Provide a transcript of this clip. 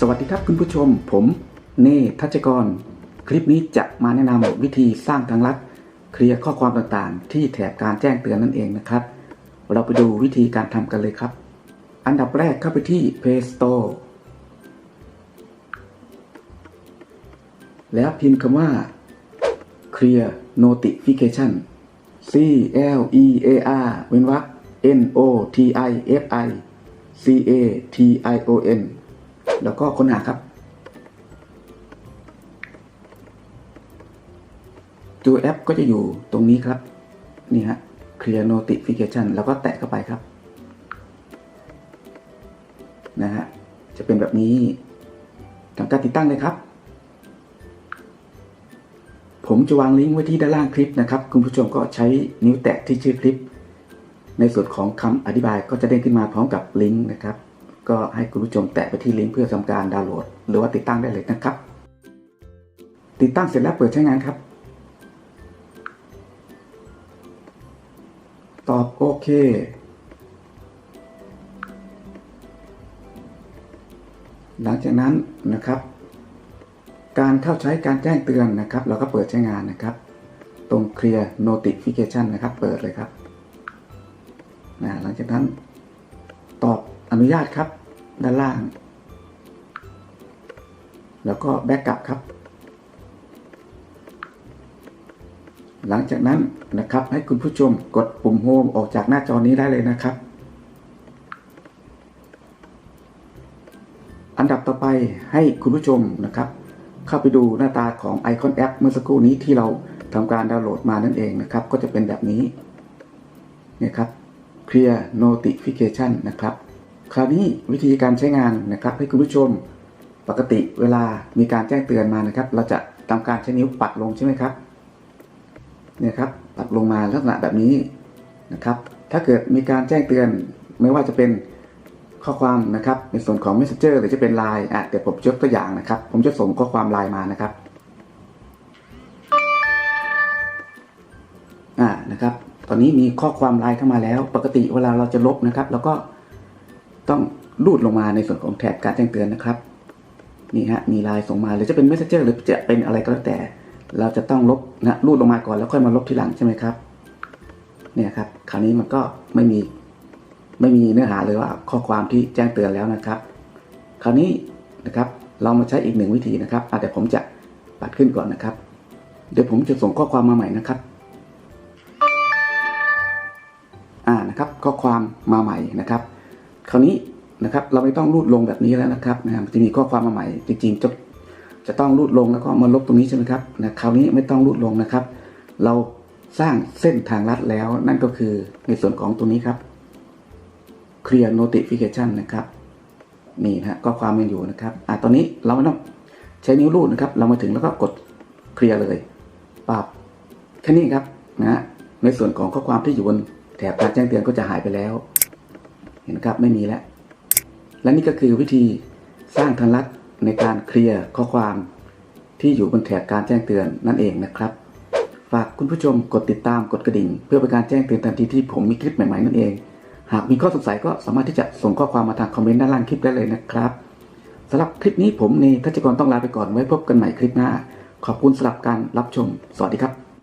สวัสดีครับคุณผู้ชม ผมเนทัชกร คลิปนี้จะมาแนะนำวิธีสร้างทางลัด เคลียร์ข้อความต่างๆ ที่แถบการแจ้งเตือนนั่นเองนะครับ เราไปดูวิธีการทำกันเลยครับ อันดับแรกเข้าไปที่ Play Store แล้วพิมพ์คำว่า Clear Notification C L E A R เว้นวรรค N O T I F I C A T I O N แล้วก็ค้นหาครับ ตัวแอปก็จะอยู่ตรงนี้ครับ นี่ฮะ Clear Notification แล้วก็แตะเข้าไปครับ นะฮะ จะเป็นแบบนี้ทำการติดตั้งเลยครับ ผมจะวางลิงก์ไว้ที่ด้านล่างคลิปนะครับ คุณผู้ชมก็ใช้นิ้วแตะที่ชื่อคลิป ในส่วนของคำอธิบายก็จะเด้งขึ้นมาพร้อมกับลิงก์นะครับ ก็ให้คุณผู้ชมแตะไปที่ลิงก์เพื่อทำการดาวน์โหลด หรือว่าติดตั้งได้เลยนะครับ ติดตั้งเสร็จแล้วเปิดใช้งานครับ ตอบโอเค หลังจากนั้นนะครับ การเข้าใช้การแจ้งเตือนนะครับ เราก็เปิดใช้งานนะครับ ตรง Clear Notification นะครับ เปิดเลยครับนะหลังจากนั้นตอบอนุญาตครับ ด้านล่าง แล้วก็แบ็กกลับครับ หลังจากนั้นนะครับ ให้คุณผู้ชมกดปุ่มโฮมออกจากหน้าจอนี้ได้เลยนะครับ อันดับต่อไปให้คุณผู้ชมนะครับ เข้าไปดูหน้าตาของไอคอนแอปเมื่อสักครู่นี้ที่เราทำการดาวน์โหลดมานั่นเองนะครับ ก็จะเป็นแบบนี้เนี่ยครับ Clear Notification นะครับ คราวนี้วิธีการใช้งานนะครับ ให้คุณผู้ชมปกติเวลามีการแจ้งเตือนมานะครับ เราจะทำการใช้นิ้วปัดลงใช่ไหมครับเนี่ยครับปัดลงมาลักษณะแบบนี้นะครับ ถ้าเกิดมีการแจ้งเตือนไม่ว่าจะเป็นข้อความนะครับในส่วนของ Messenger หรือจะเป็น Line อะเดี๋ยวผมยกตัวอย่างนะครับ ผมจะส่งข้อความ Line มานะครับอ่านะครับ ตอนนี้มีข้อความไลน์เข้ามาแล้ว ปกติเวลาเราจะลบนะครับ แล้วก็ ต้องลูดลงมาในส่วนของแถบการแจ้งเตือนนะครับ นี่ฮะมีลน์ส่งมาหรือจะเป็น Messenger หรือจะเป็นอะไรก็แล้วแต่ เราจะต้องลบนะรูดลงมาก่อนแล้วค่อยมาลบทีหลังใช่ไหมครับเนี่ยครับคราวนี้มันก็ไม่มีไม่มีเนื้อหาเลยว่าข้อความที่แจ้งเตือนแล้วนะครับ คราวนี้นะครับเรามาใช้อีกหนึ่งวิธีนะครับอะแต่ผมจะปัดขึ้นก่อนนะครับ เดี๋ยวผมจะส่งข้อความมาใหม่นะครับอ่านะครับข้อความมาใหม่นะครับ คราวนี้นะครับเราไม่ต้องรูดลงแบบนี้แล้วนะครับนะจะมีข้อความมาใหม่จริงๆจะจะต้องรูดลงแล้วก็มาลบตรงนี้ใช่ไหมครับนะคราวนี้ไม่ต้องรูดลงนะครับ เราสร้างเส้นทางลัดแล้วนั่นก็คือในส่วนของตรงนี้ครับ Clear Notification นะครับนี่นะฮะข้อความยังอยู่นะครับอ่าตอนนี้เราไม่ต้องใช้นิ้วรูดนะครับ เรามาถึงแล้วก็กดเคลียร์เลยปรับแค่นี้ครับนะฮะในส่วนของข้อความที่อยู่บนแถบการแจ้งเตือนก็จะหายไปแล้ว เห็นครับไม่มีแล้ว และนี่ก็คือวิธีสร้างทางลัดในการเคลียร์ข้อความที่อยู่บนแถบการแจ้งเตือนนั่นเองนะครับ ฝากคุณผู้ชมกดติดตามกดกระดิ่ง เพื่อเป็นการแจ้งเตือนทันทีที่ผมมีคลิปใหม่ๆนั่นเอง หากมีข้อสงสัยก็สามารถที่จะส่งข้อความมาทางคอมเมนต์ด้านล่างคลิปได้เลยนะครับสำหรับคลิปนี้ผมเนทัชกรต้องลาไปก่อนไว้พบกันใหม่คลิปหน้า ขอบคุณสำหรับการรับชม สวัสดีครับ